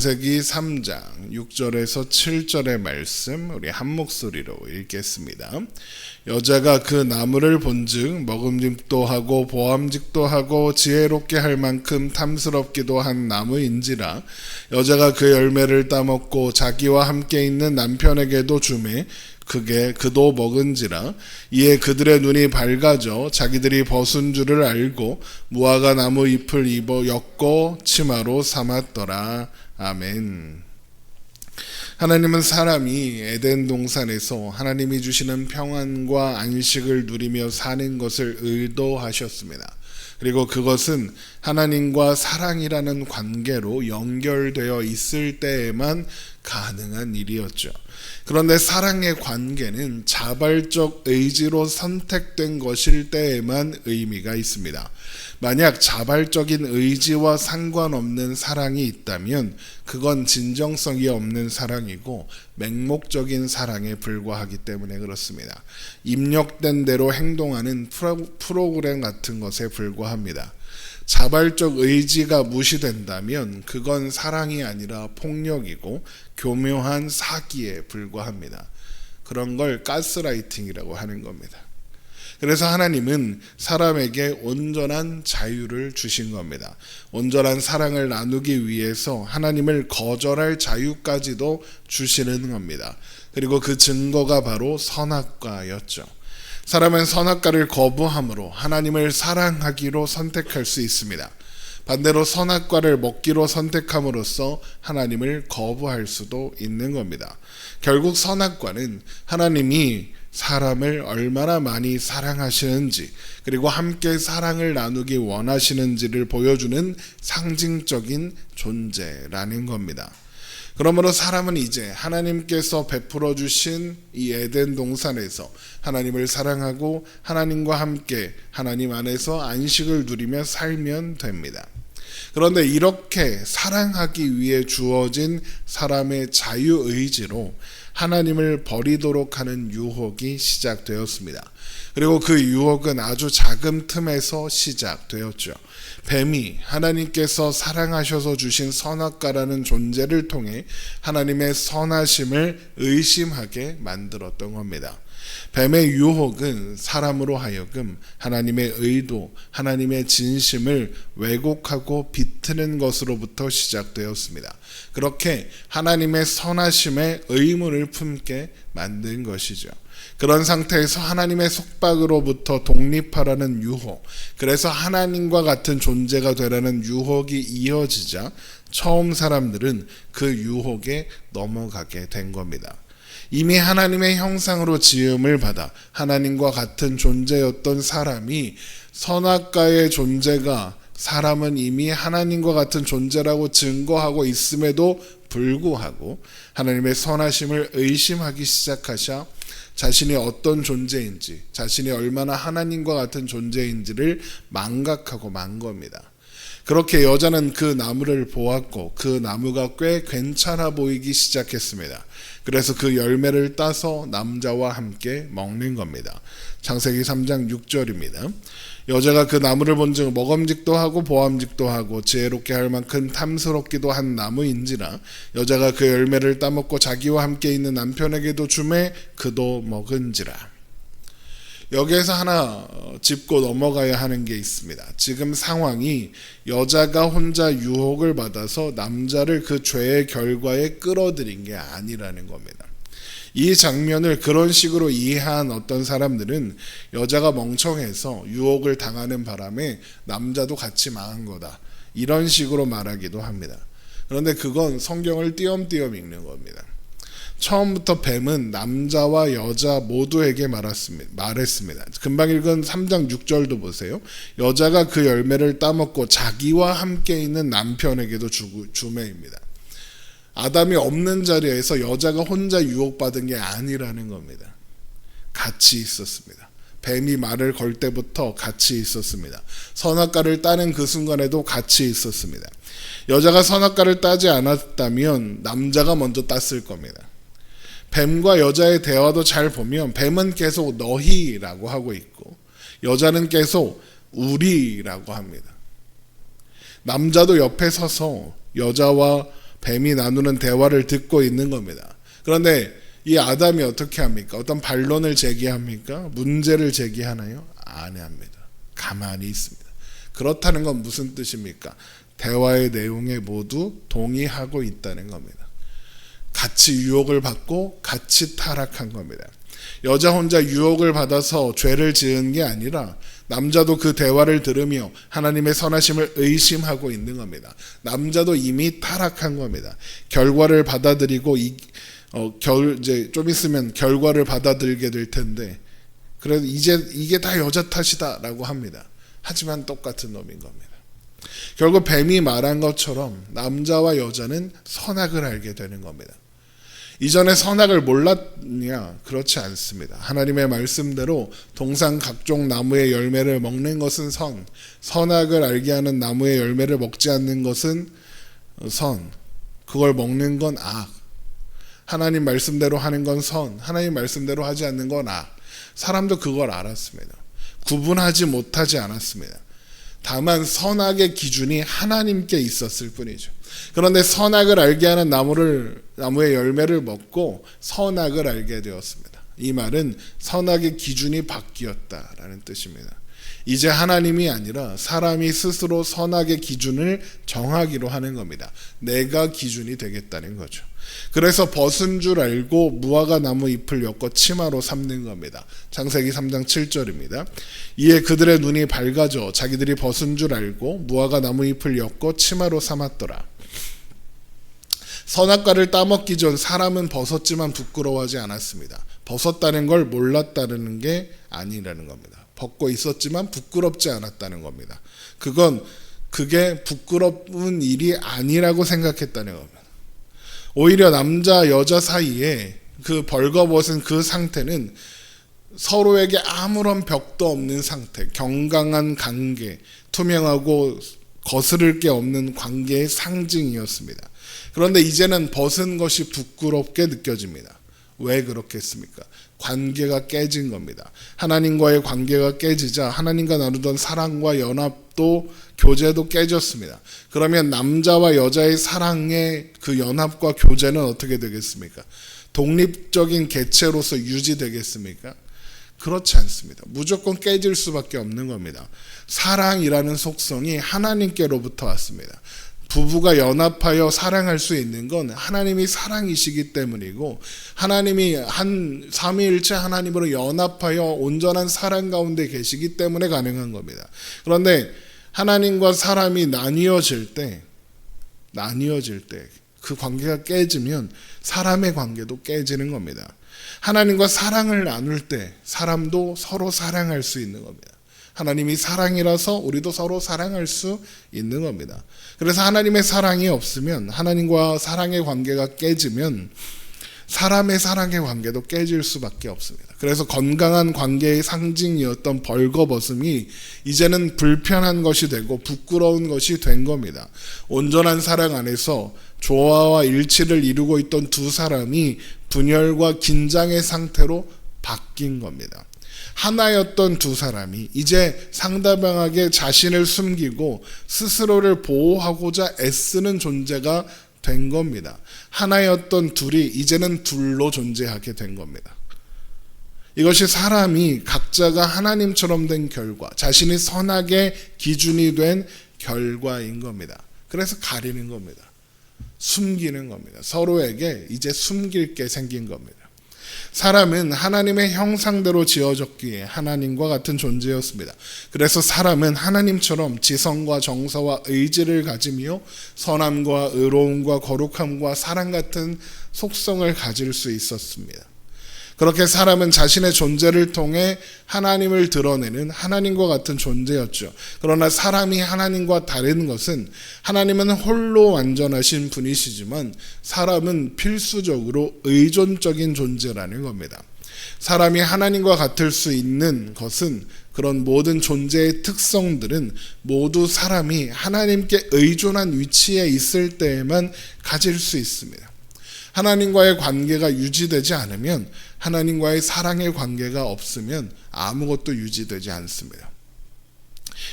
창세기 3장 6절에서 7절의 말씀 우리 한 목소리로 읽겠습니다. 여자가 그 나무를 본즉 먹음직도 하고 보암직도 하고 지혜롭게 할 만큼 탐스럽기도 한 나무인지라 여자가 그 열매를 따먹고 자기와 함께 있는 남편에게도 주매 그게 그도 먹은지라 이에 그들의 눈이 밝아져 자기들이 벗은 줄을 알고 무화과 나무 잎을 입어 엮고 치마로 삼았더라 아멘. 하나님은 사람이 에덴 동산에서 하나님이 주시는 평안과 안식을 누리며 사는 것을 의도하셨습니다. 그리고 그것은 하나님과 사랑이라는 관계로 연결되어 있을 때에만 가능한 일이었죠. 그런데 사랑의 관계는 자발적 의지로 선택된 것일 때에만 의미가 있습니다. 만약 자발적인 의지와 상관없는 사랑이 있다면 그건 진정성이 없는 사랑이고 맹목적인 사랑에 불과하기 때문에 그렇습니다. 입력된 대로 행동하는 프로그램 같은 것에 불과합니다. 자발적 의지가 무시된다면 그건 사랑이 아니라 폭력이고 교묘한 사기에 불과합니다. 그런 걸 가스라이팅이라고 하는 겁니다. 그래서 하나님은 사람에게 온전한 자유를 주신 겁니다. 온전한 사랑을 나누기 위해서 하나님을 거절할 자유까지도 주시는 겁니다. 그리고 그 증거가 바로 선악과였죠. 사람은 선악과를 거부함으로 하나님을 사랑하기로 선택할 수 있습니다. 반대로 선악과를 먹기로 선택함으로써 하나님을 거부할 수도 있는 겁니다. 결국 선악과는 하나님이 사람을 얼마나 많이 사랑하시는지 그리고 함께 사랑을 나누기 원하시는지를 보여주는 상징적인 존재라는 겁니다. 그러므로 사람은 이제 하나님께서 베풀어 주신 이 에덴 동산에서 하나님을 사랑하고 하나님과 함께 하나님 안에서 안식을 누리며 살면 됩니다. 그런데 이렇게 사랑하기 위해 주어진 사람의 자유의지로 하나님을 버리도록 하는 유혹이 시작되었습니다. 그리고 그 유혹은 아주 작은 틈에서 시작되었죠. 뱀이 하나님께서 사랑하셔서 주신 선악과라는 존재를 통해 하나님의 선하심을 의심하게 만들었던 겁니다. 뱀의 유혹은 사람으로 하여금 하나님의 의도, 하나님의 진심을 왜곡하고 비트는 것으로부터 시작되었습니다. 그렇게 하나님의 선하심에 의문을 품게 만든 것이죠. 그런 상태에서 하나님의 속박으로부터 독립하라는 유혹, 그래서 하나님과 같은 존재가 되라는 유혹이 이어지자 처음 사람들은 그 유혹에 넘어가게 된 겁니다. 이미 하나님의 형상으로 지음을 받아 하나님과 같은 존재였던 사람이 선악과의 존재가 사람은 이미 하나님과 같은 존재라고 증거하고 있음에도 불구하고 하나님의 선하심을 의심하기 시작하셔 자신이 어떤 존재인지, 자신이 얼마나 하나님과 같은 존재인지를 망각하고 만 겁니다. 그렇게 여자는 그 나무를 보았고 그 나무가 꽤 괜찮아 보이기 시작했습니다. 그래서 그 열매를 따서 남자와 함께 먹는 겁니다. 창세기 3장 6절입니다. 여자가 그 나무를 본즉 먹음직도 하고 보암직도 하고 지혜롭게 할 만큼 탐스럽기도 한 나무인지라 여자가 그 열매를 따먹고 자기와 함께 있는 남편에게도 주매 그도 먹은지라 여기에서 하나 짚고 넘어가야 하는 게 있습니다. 지금 상황이 여자가 혼자 유혹을 받아서 남자를 그 죄의 결과에 끌어들인 게 아니라는 겁니다. 이 장면을 그런 식으로 이해한 어떤 사람들은 여자가 멍청해서 유혹을 당하는 바람에 남자도 같이 망한 거다. 이런 식으로 말하기도 합니다. 그런데 그건 성경을 띄엄띄엄 읽는 겁니다. 처음부터 뱀은 남자와 여자 모두에게 말했습니다. 말했습니다. 금방 읽은 3장 6절도 보세요. 여자가 그 열매를 따먹고 자기와 함께 있는 남편에게도 주, 주매입니다. 아담이 없는 자리에서 여자가 혼자 유혹받은 게 아니라는 겁니다. 같이 있었습니다. 뱀이 말을 걸 때부터 같이 있었습니다. 선악과를 따는 그 순간에도 같이 있었습니다. 여자가 선악과를 따지 않았다면 남자가 먼저 땄을 겁니다. 뱀과 여자의 대화도 잘 보면 뱀은 계속 너희라고 하고 있고 여자는 계속 우리라고 합니다. 남자도 옆에 서서 여자와 뱀이 나누는 대화를 듣고 있는 겁니다. 그런데 이 아담이 어떻게 합니까? 어떤 반론을 제기합니까? 문제를 제기하나요? 안 합니다. 가만히 있습니다. 그렇다는 건 무슨 뜻입니까? 대화의 내용에 모두 동의하고 있다는 겁니다. 같이 유혹을 받고 같이 타락한 겁니다. 여자 혼자 유혹을 받아서 죄를 지은 게 아니라 남자도 그 대화를 들으며 하나님의 선하심을 의심하고 있는 겁니다. 남자도 이미 타락한 겁니다. 결과를 받아들이고 이, 어, 결, 이제 좀 있으면 결과를 받아들이게 될 텐데 그래도 이제 이게 다 여자 탓이다라고 합니다. 하지만 똑같은 놈인 겁니다. 결국 뱀이 말한 것처럼 남자와 여자는 선악을 알게 되는 겁니다. 이전에 선악을 몰랐냐? 그렇지 않습니다. 하나님의 말씀대로 동상 각종 나무의 열매를 먹는 것은 선, 선악을 알게 하는 나무의 열매를 먹지 않는 것은 선, 그걸 먹는 건 악. 하나님 말씀대로 하는 건 선, 하나님 말씀대로 하지 않는 건 악. 사람도 그걸 알았습니다. 구분하지 못하지 않았습니다. 다만 선악의 기준이 하나님께 있었을 뿐이죠. 그런데 선악을 알게 하는 나무를 나무의 열매를 먹고 선악을 알게 되었습니다. 이 말은 선악의 기준이 바뀌었다라는 뜻입니다. 이제 하나님이 아니라 사람이 스스로 선악의 기준을 정하기로 하는 겁니다. 내가 기준이 되겠다는 거죠. 그래서 벗은 줄 알고 무화과 나무 잎을 엮어 치마로 삼는 겁니다. 창세기 3장 7절입니다. 이에 그들의 눈이 밝아져 자기들이 벗은 줄 알고 무화과 나무 잎을 엮어 치마로 삼았더라. 선악과를 따먹기 전 사람은 벗었지만 부끄러워하지 않았습니다. 벗었다는 걸 몰랐다는 게 아니라는 겁니다. 벗고 있었지만 부끄럽지 않았다는 겁니다. 그건 그게 부끄러운 일이 아니라고 생각했다는 겁니다. 오히려 남자 여자 사이에 그 벌거벗은 그 상태는 서로에게 아무런 벽도 없는 상태, 경강한 관계, 투명하고 거스를 게 없는 관계의 상징이었습니다. 그런데 이제는 벗은 것이 부끄럽게 느껴집니다. 왜 그렇겠습니까? 관계가 깨진 겁니다. 하나님과의 관계가 깨지자 하나님과 나누던 사랑과 연합도 교제도 깨졌습니다. 그러면 남자와 여자의 사랑의 그 연합과 교제는 어떻게 되겠습니까? 독립적인 개체로서 유지되겠습니까? 그렇지 않습니다. 무조건 깨질 수밖에 없는 겁니다. 사랑이라는 속성이 하나님께로부터 왔습니다. 부부가 연합하여 사랑할 수 있는 건 하나님이 사랑이시기 때문이고 하나님이 한 삼위일체 하나님으로 연합하여 온전한 사랑 가운데 계시기 때문에 가능한 겁니다. 그런데 하나님과 사람이 나뉘어질 때 나뉘어질 때 그 관계가 깨지면 사람의 관계도 깨지는 겁니다. 하나님과 사랑을 나눌 때 사람도 서로 사랑할 수 있는 겁니다. 하나님이 사랑이라서 우리도 서로 사랑할 수 있는 겁니다. 그래서 하나님의 사랑이 없으면 하나님과 사랑의 관계가 깨지면 사람의 사랑의 관계도 깨질 수밖에 없습니다. 그래서 건강한 관계의 상징이었던 벌거벗음이 이제는 불편한 것이 되고 부끄러운 것이 된 겁니다. 온전한 사랑 안에서 조화와 일치를 이루고 있던 두 사람이 분열과 긴장의 상태로 바뀐 겁니다. 하나였던 두 사람이 이제 상대방에게 자신을 숨기고 스스로를 보호하고자 애쓰는 존재가 된 겁니다. 하나였던 둘이 이제는 둘로 존재하게 된 겁니다. 이것이 사람이 각자가 하나님처럼 된 결과, 자신이 선악의 기준이 된 결과인 겁니다. 그래서 가리는 겁니다. 숨기는 겁니다. 서로에게 이제 숨길 게 생긴 겁니다. 사람은 하나님의 형상대로 지어졌기에 하나님과 같은 존재였습니다. 그래서 사람은 하나님처럼 지성과 정서와 의지를 가지며 선함과 의로움과 거룩함과 사랑 같은 속성을 가질 수 있었습니다. 그렇게 사람은 자신의 존재를 통해 하나님을 드러내는 하나님과 같은 존재였죠. 그러나 사람이 하나님과 다른 것은 하나님은 홀로 완전하신 분이시지만 사람은 필수적으로 의존적인 존재라는 겁니다. 사람이 하나님과 같을 수 있는 것은 그런 모든 존재의 특성들은 모두 사람이 하나님께 의존한 위치에 있을 때에만 가질 수 있습니다. 하나님과의 관계가 유지되지 않으면 하나님과의 사랑의 관계가 없으면 아무것도 유지되지 않습니다.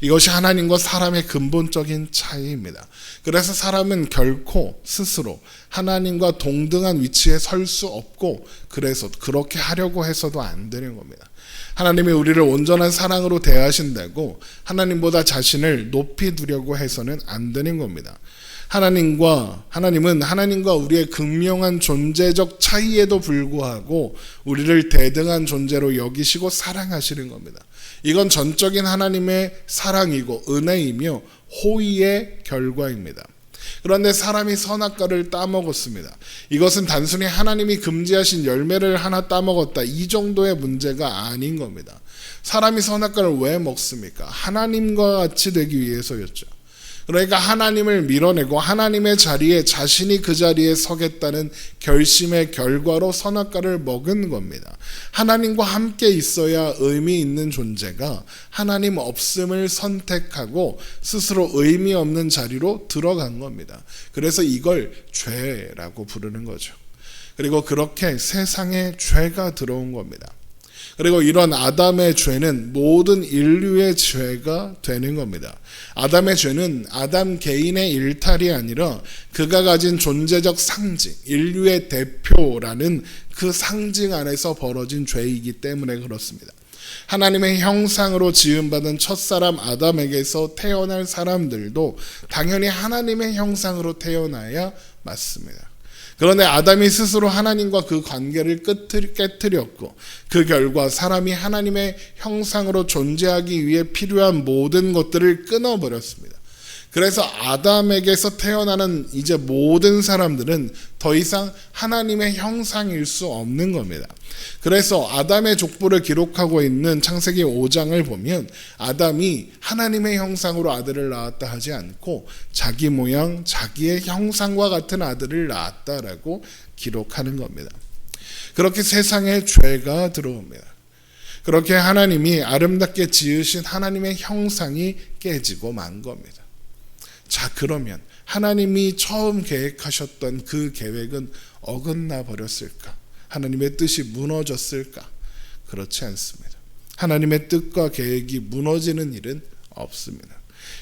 이것이 하나님과 사람의 근본적인 차이입니다. 그래서 사람은 결코 스스로 하나님과 동등한 위치에 설 수 없고 그래서 그렇게 하려고 해서도 안 되는 겁니다. 하나님이 우리를 온전한 사랑으로 대하신다고 하나님보다 자신을 높이 두려고 해서는 안 되는 겁니다. 하나님과 하나님은 하나님과 우리의 극명한 존재적 차이에도 불구하고 우리를 대등한 존재로 여기시고 사랑하시는 겁니다. 이건 전적인 하나님의 사랑이고 은혜이며 호의의 결과입니다. 그런데 사람이 선악과를 따먹었습니다. 이것은 단순히 하나님이 금지하신 열매를 하나 따먹었다. 이 정도의 문제가 아닌 겁니다. 사람이 선악과를 왜 먹습니까? 하나님과 같이 되기 위해서였죠. 그러니까 하나님을 밀어내고 하나님의 자리에 자신이 그 자리에 서겠다는 결심의 결과로 선악과를 먹은 겁니다. 하나님과 함께 있어야 의미 있는 존재가 하나님 없음을 선택하고 스스로 의미 없는 자리로 들어간 겁니다. 그래서 이걸 죄라고 부르는 거죠. 그리고 그렇게 세상에 죄가 들어온 겁니다. 그리고 이런 아담의 죄는 모든 인류의 죄가 되는 겁니다. 아담의 죄는 아담 개인의 일탈이 아니라 그가 가진 존재적 상징, 인류의 대표라는 그 상징 안에서 벌어진 죄이기 때문에 그렇습니다. 하나님의 형상으로 지음받은 첫사람 아담에게서 태어날 사람들도 당연히 하나님의 형상으로 태어나야 맞습니다. 그런데 아담이 스스로 하나님과 그 관계를 깨뜨렸고 그 결과 사람이 하나님의 형상으로 존재하기 위해 필요한 모든 것들을 끊어버렸습니다. 그래서 아담에게서 태어나는 이제 모든 사람들은 더 이상 하나님의 형상일 수 없는 겁니다. 그래서 아담의 족보를 기록하고 있는 창세기 5장을 보면 아담이 하나님의 형상으로 아들을 낳았다 하지 않고 자기 모양, 자기의 형상과 같은 아들을 낳았다라고 기록하는 겁니다. 그렇게 세상에 죄가 들어옵니다. 그렇게 하나님이 아름답게 지으신 하나님의 형상이 깨지고 만 겁니다. 자, 그러면 하나님이 처음 계획하셨던 그 계획은 어긋나 버렸을까? 하나님의 뜻이 무너졌을까? 그렇지 않습니다. 하나님의 뜻과 계획이 무너지는 일은 없습니다.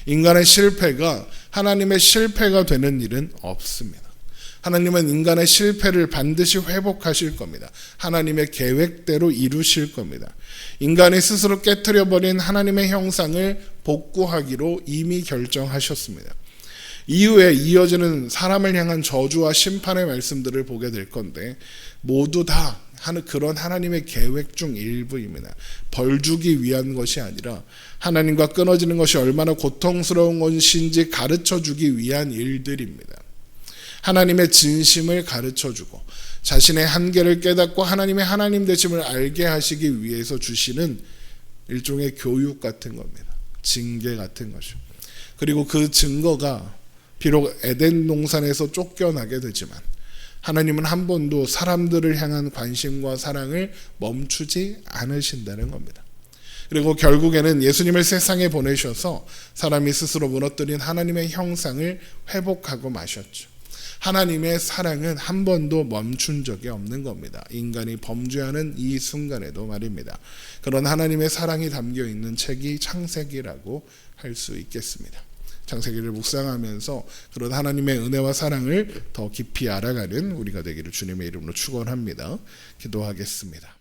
인간의 실패가 하나님의 실패가 되는 일은 없습니다. 하나님은 인간의 실패를 반드시 회복하실 겁니다. 하나님의 계획대로 이루실 겁니다. 인간이 스스로 깨뜨려 버린 하나님의 형상을 복구하기로 이미 결정하셨습니다. 이후에 이어지는 사람을 향한 저주와 심판의 말씀들을 보게 될 건데 모두 다 하는 그런 하나님의 계획 중 일부입니다. 벌 주기 위한 것이 아니라 하나님과 끊어지는 것이 얼마나 고통스러운 것인지 가르쳐 주기 위한 일들입니다. 하나님의 진심을 가르쳐 주고 자신의 한계를 깨닫고 하나님의 하나님 되심을 알게 하시기 위해서 주시는 일종의 교육 같은 겁니다. 징계 같은 것이죠. 그리고 그 증거가 비록 에덴 동산에서 쫓겨나게 되지만 하나님은 한 번도 사람들을 향한 관심과 사랑을 멈추지 않으신다는 겁니다. 그리고 결국에는 예수님을 세상에 보내셔서 사람이 스스로 무너뜨린 하나님의 형상을 회복하고 마셨죠. 하나님의 사랑은 한 번도 멈춘 적이 없는 겁니다. 인간이 범죄하는 이 순간에도 말입니다. 그런 하나님의 사랑이 담겨 있는 책이 창세기라고 할 수 있겠습니다. 창세기를 묵상하면서 그런 하나님의 은혜와 사랑을 더 깊이 알아가는 우리가 되기를 주님의 이름으로 축원합니다. 기도하겠습니다.